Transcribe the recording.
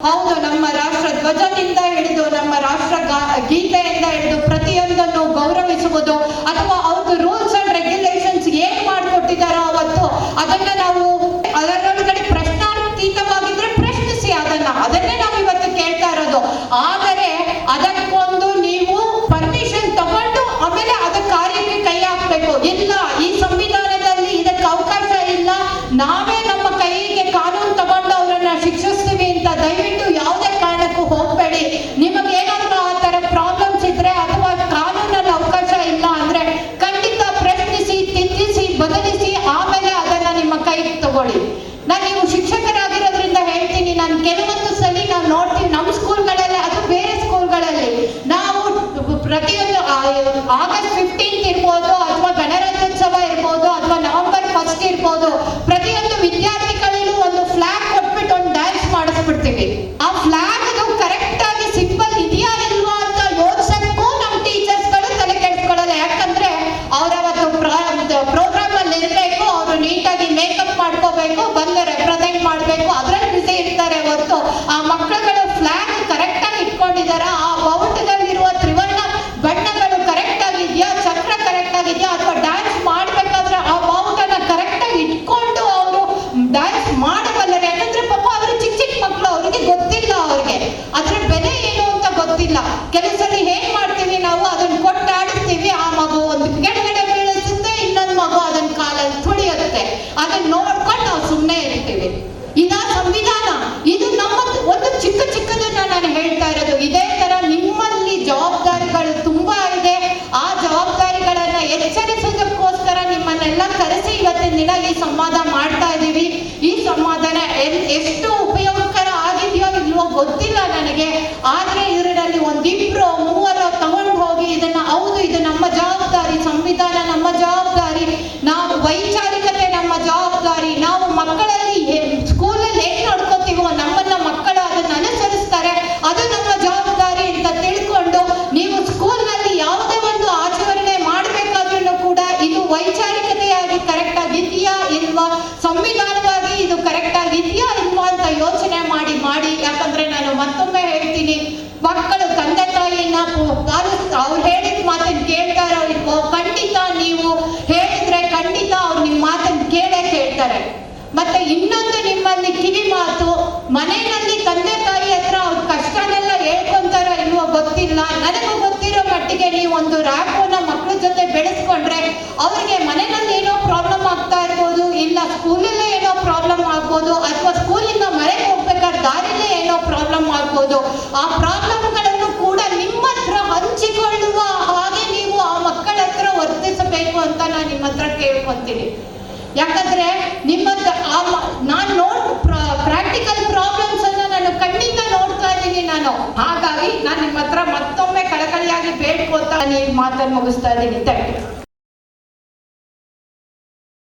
ಹೌದು ನಮ್ಮ ರಾಷ್ಟ್ರ ಧ್ವಜದಿಂದ ಹಿಡಿದು ನಮ್ಮ ರಾಷ್ಟ್ರ ಗೀತೆಯಿಂದ ಹಿಡಿದು ಪ್ರತಿಯೊಂದನ್ನು ಗೌರವಿಸುವುದು ಅಥವಾ ನೋಡ್ತೀವಿ ನಮ್ಮ ಸ್ಕೂಲ್ಗಳಲ್ಲಿ ಅದು ಬೇರೆ ಸ್ಕೂಲ್ಗಳಲ್ಲಿ. ನಾವು ಪ್ರತಿಯೊಂದು ಆಗಸ್ಟ್ ಫಿಫ್ಟೀನ್ತ್ ಇರ್ಬೋದು, ಅಥವಾ ಗಣರಾಜ್ಯೋತ್ಸವ ಇರ್ಬೋದು, ಅಥವಾ ನವೆಂಬರ್ ಫಸ್ಟ್ ಇರ್ಬೋದು, ಪ್ರತಿಯೊಂದು ವಿದ್ಯಾರ್ಥಿಗಳಲ್ಲೂ ಒಂದು ಫ್ಲಾಗ್ ಕೊಟ್ಬಿಟ್ಟು ಒಂದು ಡ್ಯಾನ್ಸ್ ಮಾಡಿಸ್ಬಿಡ್ತೀವಿ. ಆ ಫ್ಲಾಗ್ ಅದು ಕರೆಕ್ಟ್ ಆಗಿ ಸಿಂಪಲ್ ಇದೆಯಾ ಇಲ್ವಾ ಅಂತ ಯೋಚಿಸಕ್ಕೂ ನಮ್ಮ ಟೀಚರ್ಸ್ಗಳು ತಲೆ ಕೆಡಿಸ್ಕೊಳ್ಳಲ್ಲ. ಯಾಕಂದ್ರೆ ಅವರ ಅವತ್ತು ಪ್ರೋಗ್ರಾಮ್ ಅಲ್ಲಿ ಇರಬೇಕು, ಅವರು ನೀಟಾಗಿ ಮೇಕಪ್ ಮಾಡ್ಕೋಬೇಕು ಇದ ಸಂವಿಧಾನ, ಇದು ನಮ್ಮ ಒಂದು ಚಿಕ್ಕ ಚಿಕ್ಕದನ್ನ ನಾನು ಹೇಳ್ತಾ ಇರೋದು. ಇದೇ ತರ ನಿಮ್ಮಲ್ಲಿ ಜವಾಬ್ದಾರಿಗಳು ತುಂಬಾ ಇದೆ. ಆ ಜವಾಬ್ದಾರಿಗಳನ್ನ ಎಚ್ಚರಿಸೋದಕ್ಕೋಸ್ಕರ ನಿಮ್ಮನ್ನೆಲ್ಲ ಕರೆಸಿ ಇವತ್ತಿನ ದಿನ ಈ ಸಂವಾದ ಮಾಡ್ತಾ ಇದ್ದೀವಿ ಈ ಸಂವಾದನ ಎಲ್- ಎಷ್ಟು ಉಪಯೋಗಕರ ಆಗಿದೆಯೋ ಇಲ್ವೋ ಗೊತ್ತಿಲ್ಲ ನನಗೆ ಆದ್ರೆ ಇದರಲ್ಲಿ ಒಂದಿಬ್ರು ಮೂವರು ತಗೊಂಡು ಹೋಗಿ ಇದನ್ನ ಹೌದು ಇದು ನಮ್ಮ ಜವಾಬ್ದಾರಿ ಸಂವಿಧಾನ ನಮ್ಮ ಜವಾಬ್ದಾರಿ ನಾವು ವೈಚಾರಿಕತೆ ನಮ್ಮ ಜವಾಬ್ದಾರಿ ನಾವು ಮಕ್ಕಳಲ್ಲಿ ಸ್ಕೂಲಲ್ಲಿ ಹೇಗೆ ನೋಡ್ಕೋತೀವೋ ನಮ್ಮನ್ನ ಮಕ್ಕಳು ಅದನ್ನ ಅನುಸರಿಸ್ತಾರೆ ಅದು ನಮ್ಮ ಜವಾಬ್ದಾರಿ ಅಂತ ತಿಳ್ಕೊಂಡು ನೀವು ಸ್ಕೂಲ್ನಲ್ಲಿ ಯಾವುದೇ ಒಂದು ಆಚರಣೆ ಮಾಡಬೇಕಾದ್ರೂ ಕೂಡ ಇದು ವೈಚಾರಿಕತೆಯಾಗಿ ಕರೆಕ್ಟ್ ಆಗಿದೆಯಾ ಇಲ್ವಾ ಸಂವಿಧಾನವಾಗಿ ಇದು ಆಗಿದೆಯಾ ಇಲ್ವಾ ಅಂತ ಯೋಚನೆ ಮಾಡಿ ಮಾಡಿ, ಯಾಕಂದ್ರೆ ನಾನು ಮತ್ತೊಮ್ಮೆ ಹೇಳ್ತೀನಿ, ಮಕ್ಕಳು ತಂದೆ ತಾಯಿನ ಅವ್ರು ಹೇಳಿದ ಮಾತನ್ನ ಕೇಳ್ತಾರೋ ಇಲ್ವೋ, ಖಂಡಿತ ನೀವು ಹೇಳಿದ್ರೆ ಖಂಡಿತ ಅವ್ರು ನಿಮ್ಮ ಮಾತನ್ನ ಕೇಳೇ ಕೇಳ್ತಾರೆ. ಮತ್ತೆ ಇನ್ನೊಂದು ನಿಮ್ಮಲ್ಲಿ ಕಿವಿ ಮಾತು, ಮನೆಯಲ್ಲಿ ತಂದೆ ತಾಯಿ ಹತ್ರ ಅವ್ರ ಕಷ್ಟನೆಲ್ಲ ಹೇಳ್ಕೊಂತಾರೋ ಇಲ್ವೋ ಗೊತ್ತಿಲ್ಲ, ನನಗೂ ಗೊತ್ತಿರೋ ಮಟ್ಟಿಗೆ ನೀವು ಒಂದು ರ್ಯಾಪೋನ ಮಕ್ಕಳ ಜೊತೆ ಬೆಳೆಸ್ಕೊಂಡ್ರೆ ಅವ್ರಿಗೆ ಮನೆಯಲ್ಲಿ ಏನೋ ಪ್ರಾಬ್ಲಮ್ ಆಗ್ತಾ ಇರ್ಬೋದು ಇಲ್ಲ ಸ್ಕೂಲಲ್ಲೇ ಏನೋ ಪ್ರಾಬ್ಲಮ್ ಆಗ್ಬೋದು, ಅಥವಾ ಸ್ಕೂಲಿಂದ ಮನೆಗೆ ಹೋಗ್ಬೇಕಾದ್ರೆ ದಾರಿಲೇ ಏನೋ ಪ್ರಾಬ್ಲಮ್ ಆಗ್ಬೋದು, ಆ ಪ್ರಾಬ್ಲಮ್ಗಳನ್ನು ಕೂಡ ನಿಮ್ಮ ಹತ್ರ ಹಂಚಿಕೊಳ್ಳುವ ಹಾಗೆ ನೀವು ಆ ಮಕ್ಕಳ ಹತ್ರ ವರ್ತಿಸಬೇಕು ಅಂತ ನಾನು ನಿಮ್ಮ ಹತ್ರ ಕೇಳ್ಕೊತೀನಿ. ಯಾಕಂದ್ರೆ ನಿಮ್ಮ ನಾನು ನೋಡ್ ಪ್ರಾಕ್ಟಿಕಲ್ ಪ್ರಾಬ್ಲಮ್ಸ್ ಅನ್ನ ನಾನು ಕಣ್ಣಿಂದ ನೋಡ್ತಾ ಇದ್ದೀನಿ ನಾನು. ಹಾಗಾಗಿ ನಾನು ನಿಮ್ಮ ಹತ್ರ ಮತ್ತೊಮ್ಮೆ ಕಳಕಳಿಯಾಗಿ ಬೇಡ್ಕೊತಾ ನಾನು ಈ ಮಾತನ್ನು ಮುಗಿಸ್ತಾ ಇದ್ದೀನಿ. Thank you